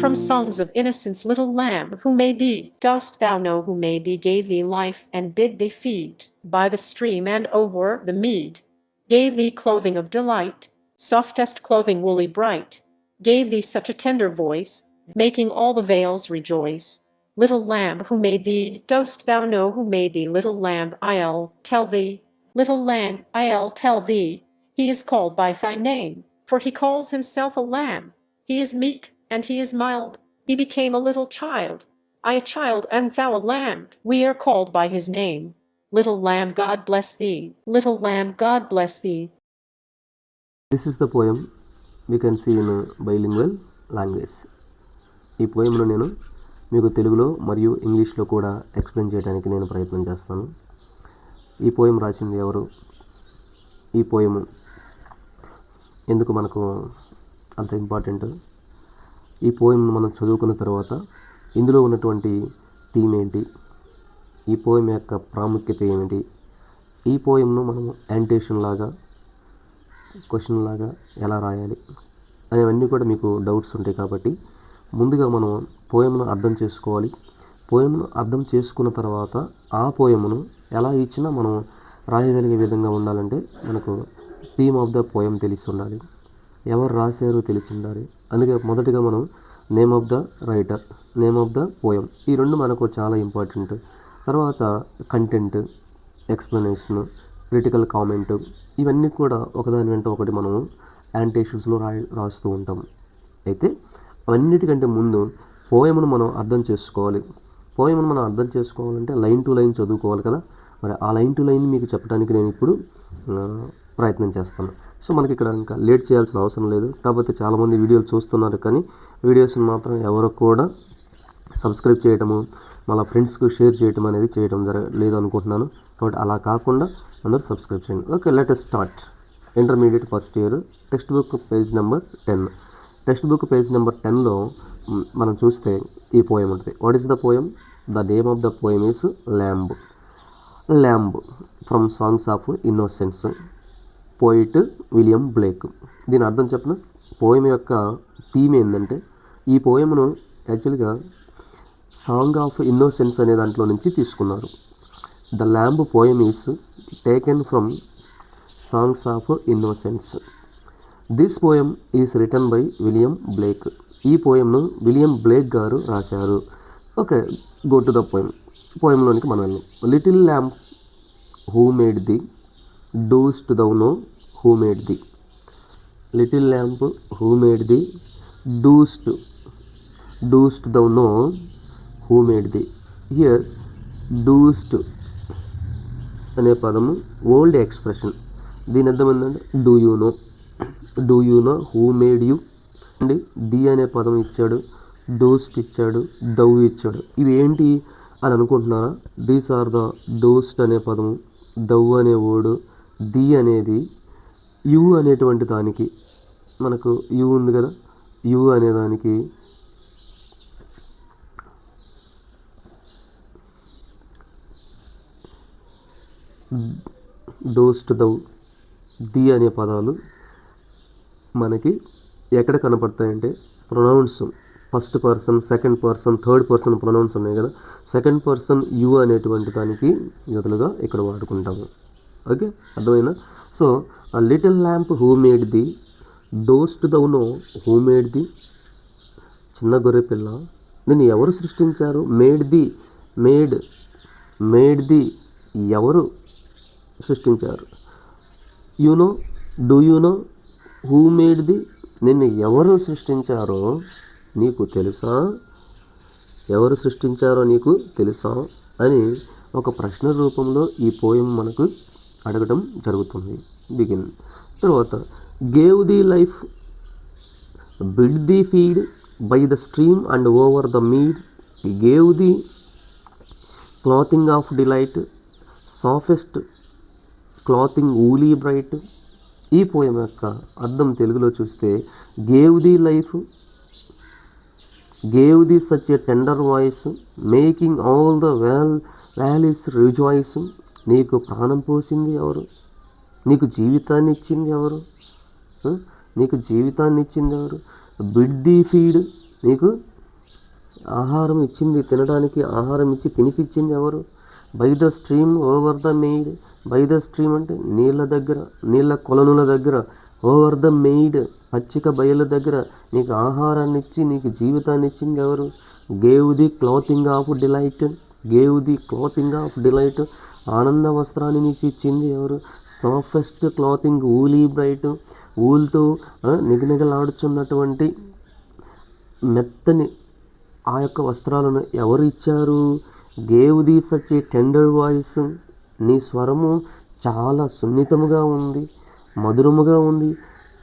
From songs of innocence, little lamb, who made thee? Dost thou know who made thee, gave thee life, and bid thee feed by the stream and over the mead? Gave thee clothing of delight, softest clothing woolly bright, gave thee such a tender voice, making all the vales rejoice. Little lamb, who made thee? Dost thou know who made thee? Little lamb, I'll tell thee. Little lamb, I'll tell thee. He is called by thy name, for he calls himself a lamb. He is meek, and he is mild. He became a little child. I a child, and thou a lamb. We are called by his name. Little lamb, God bless thee. Little lamb, God bless thee. This is the poem we can see in bilingual language. ఈ పోయంను నేను మీకు తెలుగులో మరియు ఇంగ్లీష్లో కూడా explain చేయడానికి నేను ప్రయత్నం చేస్తాను ఈ పోయం రాసింది ఎవరు ఈ పోయము ఎందుకు మనకు అంత ఇంపార్టెంట్ ఈ పోయంను మనం చదువుకున్న తర్వాత ఇందులో ఉన్నటువంటి థీమ్ ఏంటి? ఈ పోయం యొక్క ప్రాముఖ్యత ఏమిటి? ఈ పోయంను మనము యాంటేషన్ లాగా క్వశ్చన్ లాగా ఎలా రాయాలి అనేవన్నీ కూడా మీకు డౌట్స్ ఉంటాయి కాబట్టి ముందుగా మనం పోయమును అర్థం చేసుకోవాలి. పోయమును అర్థం చేసుకున్న తర్వాత ఆ పోయమును ఎలా ఇచ్చినా మనం రాయగలిగే విధంగా ఉండాలంటే మనకు థీమ్ ఆఫ్ ద పోయం తెలిసి ఉండాలి ఎవరు రాశారో తెలిసి ఉండాలి అందుకే మొదటిగా మనం name of the writer name of the poem ఈ రెండు మనకు చాలా ఇంపార్టెంట్ తర్వాత కంటెంట్ ఎక్స్ప్లెనేషన్ క్రిటికల్ కామెంట్ ఇవన్నీ కూడా ఒకదాని వెంట ఒకటి మనము యాంటేషన్స్లో రా రాస్తూ ఉంటాం. అయితే అవన్నిటికంటే ముందు పోయమును మనం అర్థం చేసుకోవాలి. పోయమును మనం అర్థం చేసుకోవాలంటే లైన్ టు లైన్ చదువుకోవాలి కదా. మరి ఆ లైన్ టు లైన్ మీకు చెప్పడానికి నేను ఇప్పుడు ప్రయత్నం చేస్తాను. సో మనకి ఇక్కడ ఇంకా లేట్ చేయాల్సిన అవసరం లేదు. కాకపోతే చాలామంది వీడియోలు చూస్తున్నారు కానీ వీడియోస్ని మాత్రం ఎవరు కూడా సబ్స్క్రైబ్ చేయటము మళ్ళీ ఫ్రెండ్స్కి షేర్ చేయటం అనేది చేయడం జరగలేదు అనుకుంటున్నాను. కాబట్టి అలా కాకుండా అందరూ సబ్స్క్రైబ్ చేయండి. Okay let start intermediate first year text book page number ten text book page number టెన్లో మనం చూస్తే ఈ పోయం ఉంటుంది. What is the poem the name of the poem is lamb lamb from songs of innocence poet William Blake దీని అర్థం చెప్పిన? Poem యొక్క theme ఏంటంటే ఈ పోయమును యాక్చువల్గా సాంగ్ ఆఫ్ ఇన్నోసెన్స్ అనే దాంట్లో నుంచి తీసుకున్నారు. The lamb poem is taken from songs of innocence this poem is written by William Blake ఈ పోయంను విలియం బ్లేక్ గారు రాశారు. Okay go to the poem పోయంలోనికి మనల్ని. Little lamb who made thee dost thou know who made thee. Little lamb who made thee. Dost dost thou know who made thee. Here dost అనే పదము old expression. దీని అర్థం ఏంటంటే do you know. Do you know who made you. అండి thee అనే పదం ఇచ్చాడు DOST ఇచ్చాడు దౌ ఇచ్చాడు. ఇవి ఏంటి అని అనుకుంటున్నారా? దీస్ ఆర్ ద డోస్ట్ అనే పదము దౌ అనే ఓడు ది అనేది యు అనేటువంటి దానికి మనకు యు ఉంది కదా యు అనే దానికి డోస్ట్ దౌ ది అనే పదాలు మనకి ఎక్కడ కనపడతాయంటే pronouns first person second person third person pronouns ఉన్నాయి కదా. సెకండ్ పర్సన్ యు అనేటువంటి దానికి బదులుగా ఇక్కడ వాడుకుంటాము. ఓకే? అర్థమైనా సో ఆ little lamb who made thee dost thou know who made thee చిన్న గొర్రె పిల్ల. నేను ఎవరు సృష్టించారు? Made thee made made thee ఎవరు సృష్టించారు? You know do you know? Who made thee నిన్ను ఎవరు సృష్టించారో నీకు తెలుసా? ఎవరు సృష్టించారో నీకు తెలుసా? అని ఒక ప్రశ్న రూపంలో ఈ పోయం మనకు అడగడం జరుగుతుంది. బిగిన్. తర్వాత gave thee life bid thee feed by the stream and over the mead gave thee clothing of delight softest clothing woolly bright ఈ పోయం యొక్క అర్థం తెలుగులో చూస్తే gave thee life gave thee such a tender voice making all the vale valleys rejoice నీకు ప్రాణం పోసింది ఎవరు? నీకు జీవితాన్ని ఇచ్చింది ఎవరు? నీకు జీవితాన్ని ఇచ్చింది ఎవరు? బిడ్ ది ఫీడ్ నీకు ఆహారం ఇచ్చింది తినడానికి ఆహారం ఇచ్చి తినిపించింది ఎవరు? By the stream over the mead. By the stream అంటే నీళ్ళ దగ్గర నీళ్ళ కొలనుల దగ్గర. ఓవర్ ద మెయిడ్ పచ్చిక బయల దగ్గర. నీకు ఆహారాన్ని ఇచ్చి నీకు జీవితాన్ని ఇచ్చింది ఎవరు? Gave thee clothing of delight. Gave thee clothing of delight. ఆనంద వస్త్రాన్ని నీకు ఇచ్చింది ఎవరు? సాఫెస్ట్ క్లాతింగ్ ఊలీ బ్రైట్ ఊల్తో నిగనిగలాడుచున్నటువంటి మెత్తని ఆ యొక్క వస్త్రాలను ఎవరు ఇచ్చారు? Gave thee such a tender voice నీ స్వరము చాలా సున్నితముగా ఉంది మధురముగా ఉంది.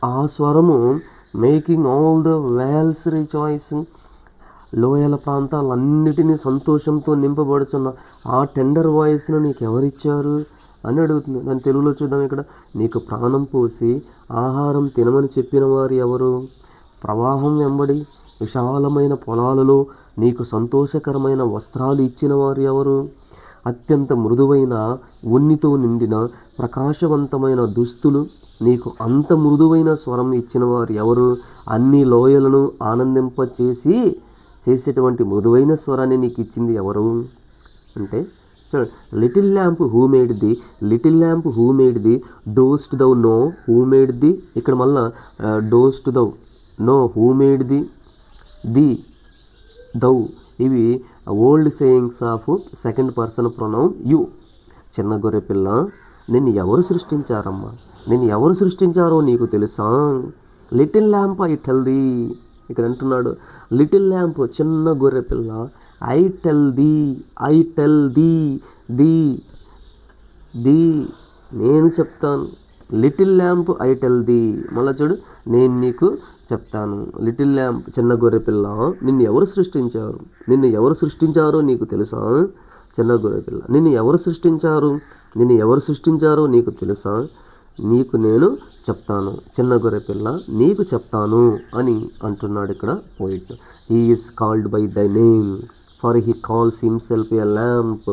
ఆ స్వరము making all the vales rejoice లోయల ప్రాంతాలన్నిటినీ సంతోషంతో నింపబడుచున్న ఆ టెండర్ వాయిస్ను నీకు ఎవరిచ్చారు అని అడుగుతుంది. దాని తెలుగులో చూద్దాం ఇక్కడ. నీకు ప్రాణం పోసి ఆహారం తినమని చెప్పిన వారు ఎవరు? ప్రవాహం వెంబడి విశాలమైన పొలాలలో నీకు సంతోషకరమైన వస్త్రాలు ఇచ్చిన వారు ఎవరు? అత్యంత మృదువైన ఉన్నితో నిండిన ప్రకాశవంతమైన దుస్తులు నీకు అంత మృదువైన స్వరం ఇచ్చిన వారు ఎవరు? అన్ని లోయలను ఆనందింపచేసి చేసేటువంటి మృదువైన స్వరాన్ని నీకు ఇచ్చింది ఎవరు? అంటే చూడండి little lamb who made thee little lamb who made thee dost thou know who made thee ఇక్కడ మళ్ళా dost thou know who made thee thee thou ఇవి old sayings of second person pronoun you. చిన్న గొర్రె పిల్ల నిన్ను ఎవరు సృష్టించారమ్మా? నిన్ను ఎవరు సృష్టించారో నీకు తెలుసా? Little lamb I tell thee. ఇక్కడ అంటున్నాడు లిటిల్ ల్యాంప్ చిన్న గొర్రె పిల్ల I tell thee I tell thee thee thee thee చెప్తాను. Little lamb I tell thee. మళ్ళీ చూడు నేను నీకు చెప్తాను. లిటిల్ ల్యాంప్ చిన్న గొర్రె పిల్ల నిన్ను ఎవరు సృష్టించారు? నిన్ను ఎవరు సృష్టించారో నీకు తెలుసా? చిన్న గొర్రె పిల్ల నిన్ను ఎవరు సృష్టించారు? నిన్ను ఎవరు సృష్టించారో నీకు తెలుసా? నీకు నేను చెప్తాను. చిన్న గొర్రె పిల్ల నీకు చెప్తాను అని అంటున్నాడు ఇక్కడ poet he is called by thy name for he calls himself a lamb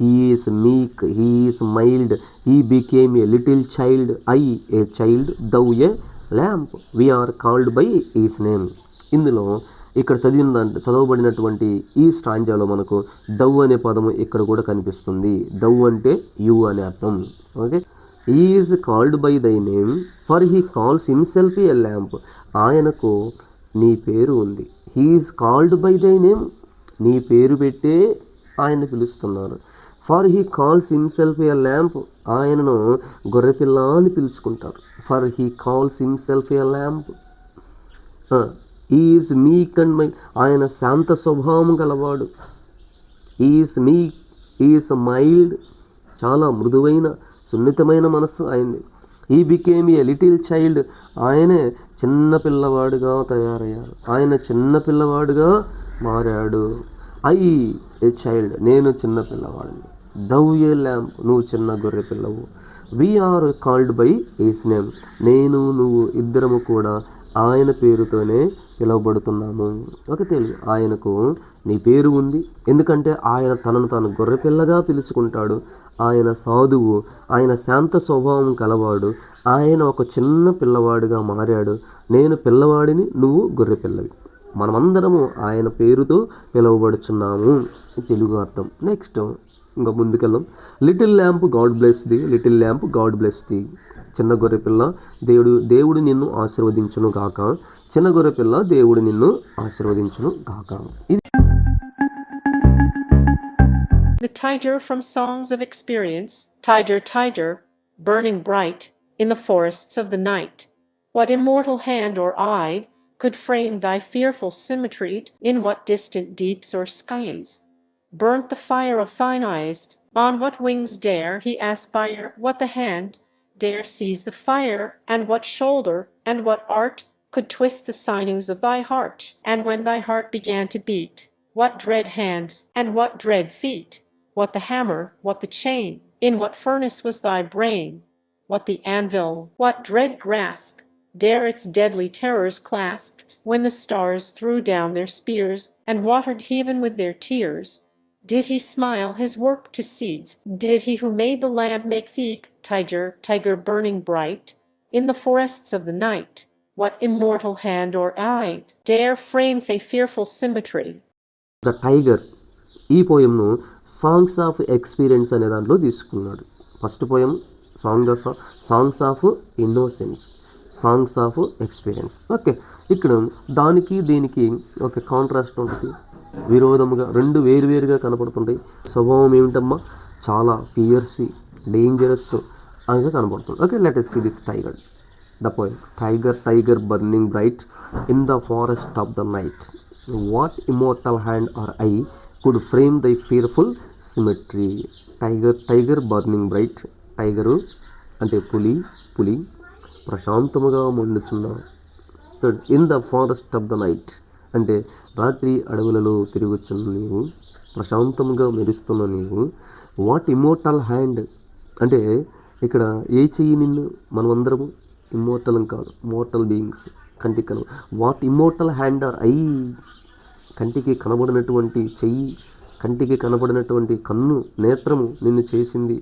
he is meek he is mild he became a little child I a child thou a lamb we are called by his name ఇందులో ఇక్కడ చదివిన దాంట్లో చదవబడినటువంటి ఈ స్ట్రాంజాలో మనకు దవ్ అనే పదము ఇక్కడ కూడా కనిపిస్తుంది. దవ్ అంటే యు అనే అర్థం. Okay? Is called by thy name for he calls himself a lamb ఆయనకు నీ పేరు ఉంది. He is called by thy name నీ పేరు పెట్టే ఆయన పిలుస్తున్నారు. For he calls himself a lamb ఆయనను గొర్రెపిల్ల అని పిలుచుకుంటారు for he calls himself a lamb is meek and my ఆయన శాంత స్వభావం గలవాడు. ఈజ్ మీ ఈజ్ మైల్డ్ చాలా మృదువైన సున్నితమైన మనస్సు అయింది. He became a little child ఆయనే చిన్న పిల్లవాడుగా తయారయ్యారు. ఆయన చిన్న పిల్లవాడుగా మారాడు. ఐ ఏ చైల్డ్ నేను చిన్న పిల్లవాడిని. దవ్ ఏ ల్యాంప్ నువ్వు చిన్న గొర్రె పిల్లవు. We are called by his name నేను నువ్వు ఇద్దరము కూడా ఆయన పేరుతోనే పిలువబడుతున్నాము. ఒక తెలుగు ఆయనకు నీ పేరు ఉంది. ఎందుకంటే ఆయన తనను తాను గొర్రెపిల్లగా పిలుచుకుంటాడు. ఆయన సాధువు ఆయన శాంత స్వభావం కలవాడు. ఆయన ఒక చిన్న పిల్లవాడిగా మారాడు. నేను పిల్లవాడిని నువ్వు గొర్రెపిల్లవి మనమందరము ఆయన పేరుతో పిలువబడుచున్నాము. తెలుగు అర్థం. నెక్స్ట్ ఇంకా ముందుకెళ్దాం. Little lamp God bless the little lamp God bless the. చిన్న గొర్రె పిల్ల దేవుడు దేవుడు నిన్ను ఆశీర్వదించును గాక చిన్న గొర్రె పిల్ల దేవుడు నిన్ను ఆశీర్వదించును గాక ఇది The tiger from Songs of Experience, Tiger, Tiger, burning bright in the forests of the night. What immortal hand or eye could frame thy fearful symmetry in what distant deeps or skies? Burnt the fire of thine eyes, on what wings dare he aspire? What the hand dare seize the fire, and what shoulder and what art could twist the sinews of thy heart? And when thy heart began to beat, what dread hand and what dread feet? What the hammer, what the chain? In what furnace was thy brain? What the anvil, what dread grasp dare its deadly terrors clasp? When the stars threw down their spears, and watered heaven with their tears, did he smile his work to see? Did he who made the lamb make thee, tiger, tiger burning bright, in the forests of the night? What immortal hand or eye dare frame thy fearful symmetry? The tiger ఈ పోయంను songs of experience అనే దాంట్లో తీసుకున్నాడు first poem song songs of innocence songs of experience okay ఇక్కడ దానికి దీనికి ఒక contrast ఉంటుంది విరోధముగా రెండు వేరువేరుగా కనపడుతుంటాయి. స్వభావం ఏమిటమ్మా? చాలా ఫియర్సీ డేంజరస్ అనగా కనపడుతుంది. Okay let's see this tiger the point tiger tiger burning bright in the forest of the night what immortal hand or eye could frame thy fearful symmetry tiger tiger burning bright tiger అంటే పులి పులి ప్రశాంతముగా మండుచున్న in the forest of the night అంటే రాత్రి అడవులలో తిరుగుతున్న నీవు ప్రశాంతంగా మెరుస్తున్న నీవు వాట్ ఇమోర్టల్ హ్యాండ్ అంటే ఇక్కడ ఏ చెయ్యి నిన్ను మనమందరము ఇమ్మోర్టల్ కాదు మోర్టల్ బీయింగ్స్ కంటికి కను what immortal hand or eye కంటికి కనబడినటువంటి చెయ్యి కంటికి కనబడినటువంటి కన్ను నేత్రము నిన్ను చేసింది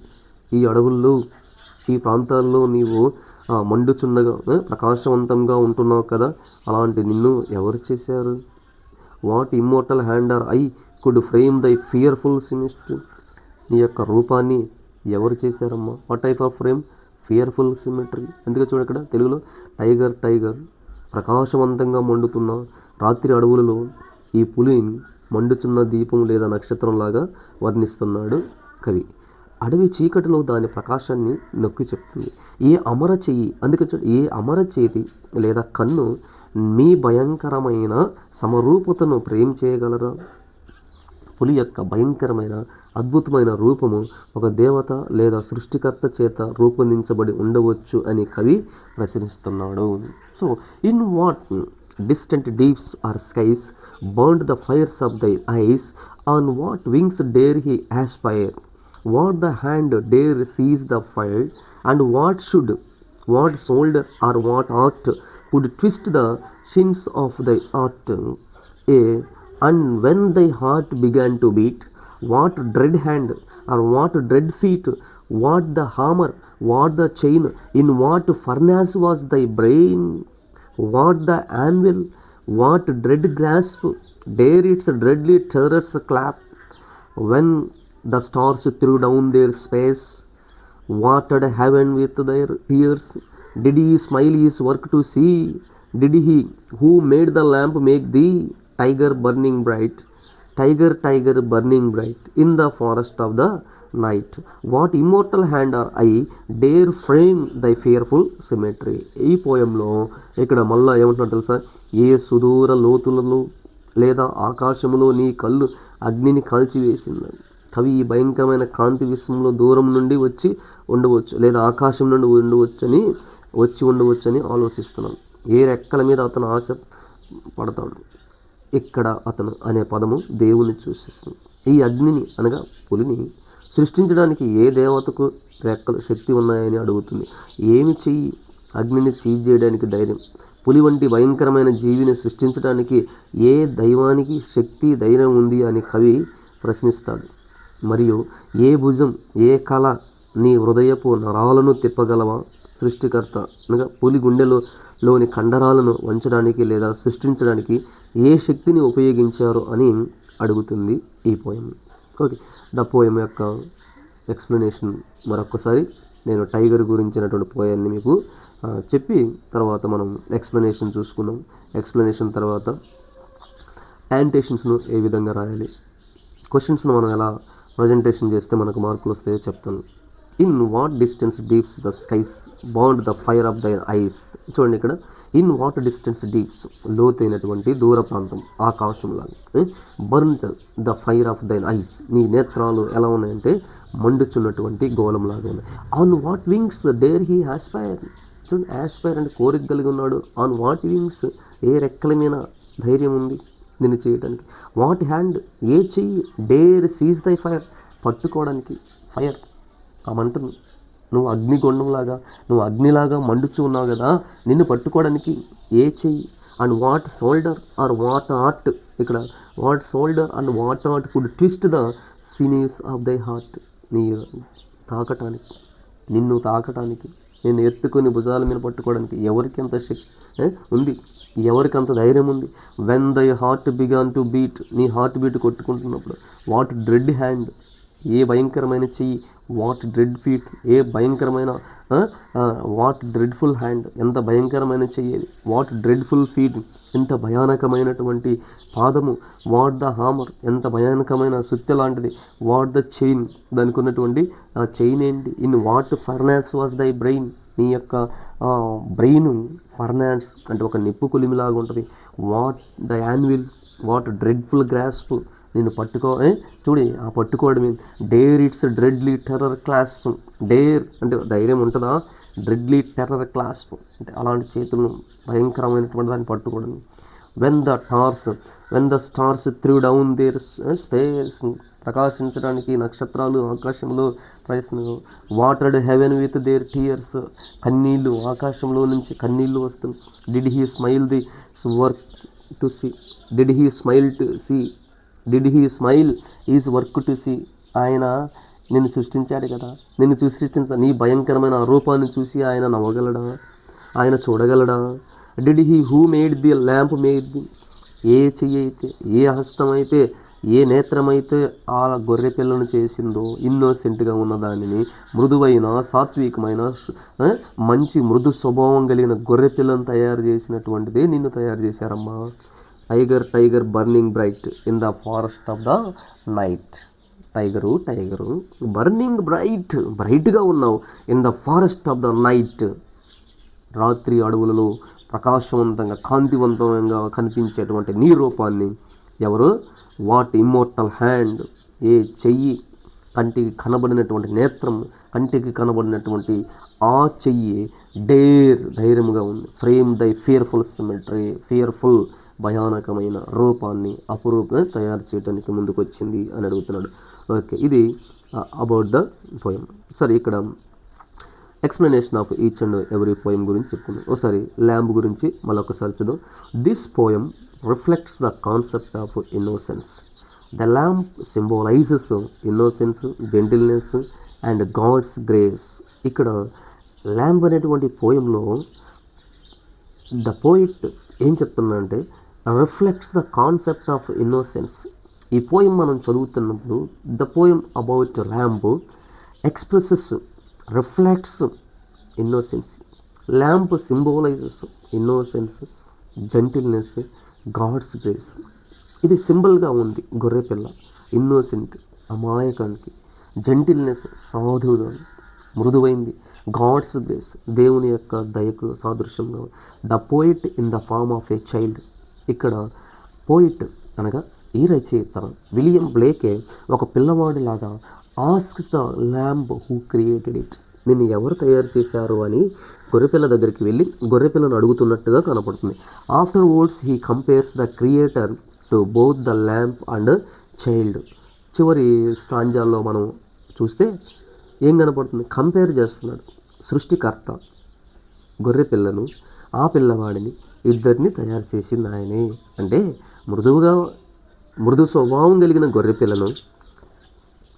ఈ అడవుల్లో. ఈ ప్రాంతాల్లో నీవు మండుచున్నగా ప్రకాశవంతంగా ఉంటున్నావు కదా? అలాంటి నిన్ను ఎవరు చేశారు? What immortal hand or eye could frame thy fearful symmetry నీ యొక్క రూపాన్ని ఎవరు చేశారమ్మా? What type of frame fearful symmetry అందుకే చూడ ఇక్కడ తెలుగులో టైగర్ టైగర్ ప్రకాశవంతంగా మండుతున్న రాత్రి అడవులలో ఈ పులిని మండుచున్న దీపం లేదా నక్షత్రంలాగా వర్ణిస్తున్నాడు కవి. అడవి చీకటిలో దాని ప్రకాశాన్ని నొక్కి చెప్తుంది. ఏ అమర చెయ్యి అందుకే చూడు ఏ అమర చేతి లేదా కన్ను మీ భయంకరమైన సమరూపతను ప్రేమ చేయగలరా పులి యొక్క భయంకరమైన అద్భుతమైన రూపము ఒక దేవత లేదా సృష్టికర్త చేత రూపొందించబడి ఉండవచ్చు అని కవి ప్రశ్నిస్తున్నాడు so in what distant deeps or skies burned the fires of the eyes on what wings dare he aspire what the hand dare seize the fire, and what should, what sold or what art could twist the shins of the art. A, and when thy heart began to beat, what dread hand or what dread feet, what the hammer, what the chain, in what furnace was thy brain, what the anvil, what dread grasp, dare its dreadly terrors clap, when the stars threw down their spears watered heaven with their tears did he smile his work to see did he who made the lamb make thee tiger burning bright tiger tiger burning bright in the forest of the night what immortal hand or eye dare frame thy fearful symmetry ఈ పోయంలో ఇక్కడ మళ్ళా ఏమంటున్నాడు తెలుసా ఏ సుదూర లోతులలో లేదా ఆకాశంలో నీ కళ్ళు అగ్నిని కాల్చివేసిందని కవి ఈ భయంకరమైన కాంతి విశ్వంలో దూరం నుండి వచ్చి ఉండవచ్చు లేదా ఆకాశం నుండి ఉండవచ్చని వచ్చి ఉండవచ్చని ఆలోచిస్తున్నాను ఏ రెక్కల మీద అతను ఆశ పడతాడు? ఇక్కడ అతను అనే పదము దేవుని సూచిస్తుంది. ఈ అగ్నిని అనగా పులిని సృష్టించడానికి ఏ దేవతకు రెక్కలు శక్తి ఉన్నాయని అడుగుతుంది. ఏమి చెయ్యి? అగ్నిని చీజ్ చేయడానికి ధైర్యం. పులి వంటి భయంకరమైన జీవిని సృష్టించడానికి ఏ దైవానికి శక్తి ధైర్యం ఉంది అని కవి ప్రశ్నిస్తాడు. మరియు ఏ భుజం ఏ కళ నీ హృదయపు నరాలను తిప్పగలవా? సృష్టికర్త అనగా పులి గుండెలో లోని కండరాలను వంచడానికి లేదా సృష్టించడానికి ఏ శక్తిని ఉపయోగించారు అని అడుగుతుంది ఈ పోయం. ఓకే ద పోయం యొక్క ఎక్స్ప్లెనేషన్ మరొకసారి నేను టైగర్ గురించినటువంటి పోయాన్ని మీకు చెప్పి తర్వాత మనం ఎక్స్ప్లెనేషన్ చూసుకుందాం. ఎక్స్ప్లెనేషన్ తర్వాత యాంటేషన్స్ను ఏ విధంగా రాయాలి? క్వశ్చన్స్ను మనం ఎలా ప్రజెంటేషన్ చేస్తే మనకు మార్కులు వస్తాయో చెప్తాను. In what distance deeps the skies burnt the fire of the eyes చూడండి ఇక్కడ. ఇన్ వాట్ డిస్టెన్స్ డీప్స్ లోతైనటువంటి దూర ప్రాంతం ఆకాశంలాగా burnt the fire of thine eyes నీ నేత్రాలు ఎలా ఉన్నాయంటే మండుచున్నటువంటి గోళంలాగా ఉన్నాయి. On what wings dare he aspire చూడండి ఆస్పైర్ అంటే కోరిక కలిగి ఉన్నాడు. ఆన్ వాట్ వింగ్స్ ఏ రెక్కల మీద ధైర్యం ఉంది? దీన్ని చేయడానికి వాట్ హ్యాండ్ ఏ చెయ్యి డేర్ సీజ్ దై ఫైర్ పట్టుకోవడానికి ఫైర్ ఆ నువ్వు అగ్నిగుండంలాగా నువ్వు అగ్నిలాగా మండుచు ఉన్నావు కదా నిన్ను పట్టుకోవడానికి ఏ చెయ్యి? And what shoulder or what art ఇక్కడ what shoulder and what art could twist the sinews of thy heart నీ తాకటానికి నిన్ను తాకటానికి నేను ఎత్తుకొని భుజాల మీద పట్టుకోవడానికి ఎవరికి ఎంత శక్తి ఉంది. ఎవరికి అంత ధైర్యం ఉంది? When thy heart began to beat నీ హార్ట్ బీట్ కొట్టుకుంటున్నప్పుడు వాట్ డ్రెడ్ హ్యాండ్ ఏ భయంకరమైన చెయ్యి? What dread feet? ఏ భయంకరమైన వాట్ డ్రెడ్ఫుల్ హ్యాండ్? ఎంత భయంకరమైన చెయ్యి వాట్ డ్రెడ్ఫుల్ ఫీట్? ఎంత భయానకమైనటువంటి పాదము? What the hammer? ఎంత భయానకమైన సుత్తె లాంటిది? What the chain? దానికి ఉన్నటువంటి ఆ చైన్ ఏంటి? In what furnace was thy brain? నీ యొక్క బ్రెయిన్ ఫర్నాన్స్ అంటే ఒక నిప్పు కొలిమిలాగా ఉంటుంది. What the anvil? What dreadful grasp? నేను పట్టుకో ఏ? చూడి ఆ పట్టుకోవడం dare its deadly terror clasp dare అంటే ధైర్యం ఉంటుందా? డ్రెడ్లీ టెర్రర్ క్లాస్ అంటే అలాంటి చేతులను భయంకరమైనటువంటి దాన్ని పట్టుకోవడం. When the stars when the stars threw down their spears ప్రకాశించడానికి నక్షత్రాలు ఆకాశంలో ప్రయత్నం watered heaven with their tears కన్నీళ్ళు ఆకాశంలో నుంచి కన్నీళ్ళు వస్తుంది did he smile the work to see did he smile to see did he smile his work to see ఆయన నిన్ను సృష్టించాడు కదా. నిన్ను సృష్టించిన నీ భయంకరమైన రూపాన్ని చూసి ఆయన నవ్వగలడా? ఆయన చూడగలడా? Did he who made the lamp made the ఏ చెయ్యి అయితే ఏ హస్తమైతే ఏ నేత్రమైతే ఆ గొర్రె పిల్లను చేసిందో ఇన్నోసెంట్గా ఉన్న దానిని మృదువైన సాత్వికమైన మంచి మృదు స్వభావం కలిగిన గొర్రె పిల్లను తయారు చేసినటువంటిదే నిన్ను తయారు చేశారమ్మా. Tiger tiger burning bright in the forest of the night tiger tiger burning bright బ్రైట్గా ఉన్నావు in the forest of the night రాత్రి అడవులలో ప్రకాశవంతంగా కాంతివంతంగా కనిపించేటువంటి నీ రూపాన్ని ఎవరు? వాట్ ఇమ్మోర్టల్ హ్యాండ్ ఏ చెయ్యి కంటికి కనబడినటువంటి నేత్రం కంటికి కనబడినటువంటి ఆ చెయ్యి డేర్ ధైర్యంగా ఉంది. Frame thy fearful symmetry fearful భయానకమైన రూపాన్ని అపురూపంగా తయారు చేయడానికి ముందుకొచ్చింది అని అడుగుతున్నాడు. ఓకే ఇది అబౌట్ ద పోయం సరే ఇక్కడ explanation of each and every poem గురించి చెప్పుకుందాం. ఒకసారి ల్యాంబ్ గురించి మళ్ళీ ఒకసారి చూద్దాం. This poem reflects the concept of innocence the lamb symbolises innocence gentleness and God's grace ఇక్కడ ల్యాంబ్ అనేటువంటి పోయంలో ద పోయిట్ ఏం చెప్తున్నాడంటే reflects the concept of innocence ఈ పోయం మనం చదువుతున్నప్పుడు the poem about lamb expresses reflects innocence lamb symbolises innocence gentleness God's grace ఇది సింబల్గా ఉంది గొర్రెపిల్ల. ఇన్నోసెంట్ అమాయకానికి. జెంటిల్నెస్ సాధువుగా మృదువైంది గాడ్స్ గ్రేస్ దేవుని యొక్క దయకు సాదృశ్యంగా the poet in the form of a child ఇక్కడ పోయిట్ అనగా ఈ రచయిత విలియం బ్లేకే ఒక పిల్లవాడిలాగా ask the lamb who created it. నిన్ను ఎవరు తయారు చేశారు అని గొర్రెపిల్ల దగ్గరికి వెళ్ళి గొర్రెపిల్లను అడుగుతున్నట్టుగా కనపడుతుంది. Afterwards he compares the creator to both the lamp and child. చివరి స్టాంజాల్లో మనం చూస్తే ఏం కనపడుతుంది? కంపేర్ చేస్తున్నాడు సృష్టికర్త గొర్రె పిల్లను ఆ పిల్లవాడిని ఇద్దరిని తయారు చేసింది ఆయనే. అంటే మృదువుగా మృదు స్వభావం కలిగిన గొర్రె పిల్లను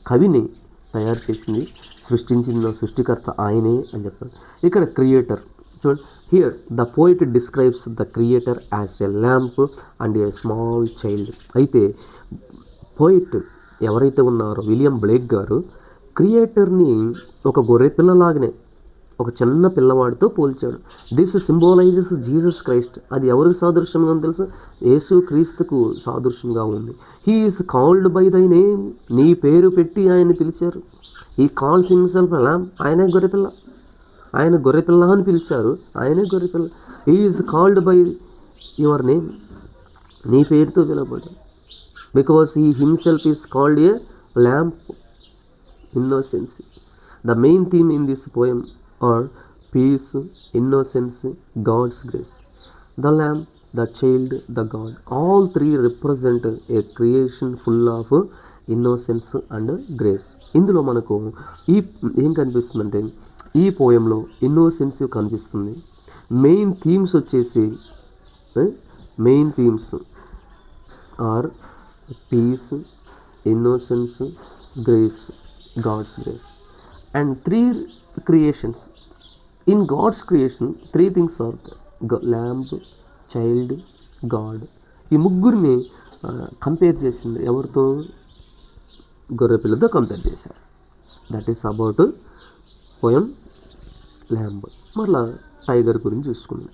కవిని తయారు చేసింది సృష్టించిన సృష్టికర్త ఆయనే అని చెప్తారు ఇక్కడ క్రియేటర్ చూడండి. Here the poet describes the creator as a lamp and a small child అయితే పోయిట్ ఎవరైతే ఉన్నారో విలియం బ్లేక్ గారు క్రియేటర్ని ఒక గొర్రె పిల్లలాగానే ఒక చిన్న పిల్లవాడితో పోల్చాడు. దిస్ సింబోలైజెస్ జీసస్ క్రైస్ట్ అది ఎవరికి సాదృశ్యంగా తెలుసు? యేసు క్రీస్తుకు సాదృశ్యంగా ఉంది. He is called by thy name నీ పేరు పెట్టి ఆయన పిలిచారు. ఈ కాల్స్ హిమ్సెల్ఫ్ ఎలా ఆయనే గొర్రెపిల్ల. ఆయన గొర్రెపిల్ల అని పిలిచారు. ఆయనే గొర్రెపిల్ల. He is called by your name నీ పేరుతో పిలవబడు because he himself is called a lamp innocence the main theme in this poem are peace innocence God's grace the lamb the child the God all three represent a creation full of innocence and grace ఇందులో మనకు ఈ ఏం కనిపిస్తుందంటే ఈ పోయంలో innocence కనిపిస్తుంది main themes వచ్చేసి main themes are peace innocence grace God's grace and three creations in God's creation three things are lamb child God ఈ ముగ్గురిని కంపేర్ చేసింది ఎవరితో? గొర్రెపిల్లతో కంపేర్ చేశారు. That is about poem lamb మరలా టైగర్ గురించి చూసుకున్నాం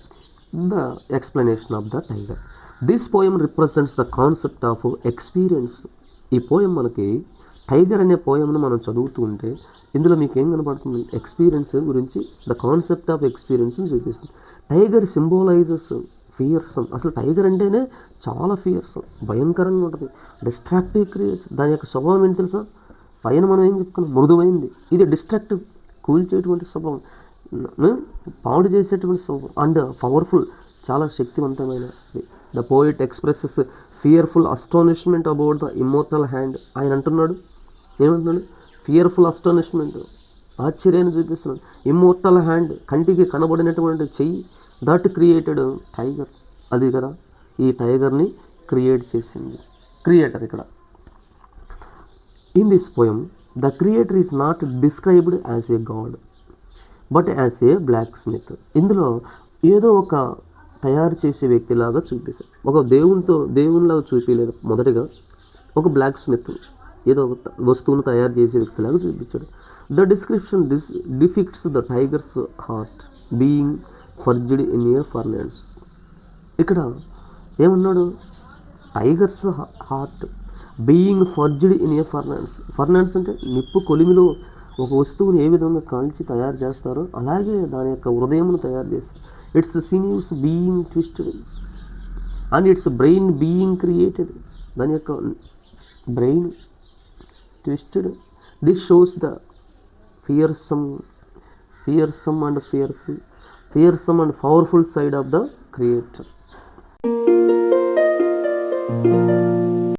the explanation of the tiger this poem represents the concept of experience ఈ పోయం మనకి టైగర్ అనే పోయంను మనం చదువుతూ ఉంటే ఇందులో మీకు ఏం కనబడుతుంది ఎక్స్పీరియన్స్ గురించి ద కాన్సెప్ట్ ఆఫ్ ఎక్స్పీరియన్స్ చూపిస్తుంది. టైగర్ సింబోలైజెస్ ఫియర్సమ్ అసలు టైగర్ అంటేనే చాలా ఫియర్సమ్ భయంకరంగా ఉంటుంది. డిస్ట్రాక్టివ్ క్రియేట్స్ దాని యొక్క స్వభావం ఏంటి తెలుసా? పైన మనం ఏం చెప్పుకున్నాం? మృదువైంది. ఇది డిస్ట్రాక్టివ్ కూల్చేటువంటి స్వభావం. పాడు చేసేటువంటి స్వభావం. అండ్ పవర్ఫుల్ చాలా శక్తివంతమైనది. The poet expresses fearful astonishment about the immortal hand ఆయన అంటున్నాడు. ఏమంటున్నాడు? ఫియర్ఫుల్ అస్టానిష్మెంట్ ఆశ్చర్యాన్ని చూపిస్తున్నాడు. ఇమ్మోర్టల్ హ్యాండ్ కంటికి కనబడినటువంటి చెయ్యి దట్ క్రియేటెడ్ టైగర్ అది కదా ఈ టైగర్ని క్రియేట్ చేసింది. క్రియేటర్ ఇక్కడ. In this poem the creator is not described as a god but as a blacksmith ఇందులో ఏదో ఒక తయారు చేసే వ్యక్తిలాగా చూపిస్తారు ఒక దేవునితో దేవునిలాగా చూపించలేదు మొదటిగా ఒక బ్లాక్ స్మిత్ ఏదో ఒక వస్తువును తయారు చేసే వ్యక్తిలాగా చూపించాడు. The description this depicts the tiger's heart being forged in a furnace ఇక్కడ ఏమన్నాడు? Tiger's heart being forged in a furnace furnace అంటే నిప్పు కొలిమిలో ఒక వస్తువుని ఏ విధంగా కాల్చి తయారు చేస్తారో అలాగే దాని యొక్క హృదయమును తయారు చేస్తారు. Its sinews being twisted and its brain being created దాని యొక్క brain This shows the fearsome, fearsome and fearful, fearsome and powerful side of the Creator.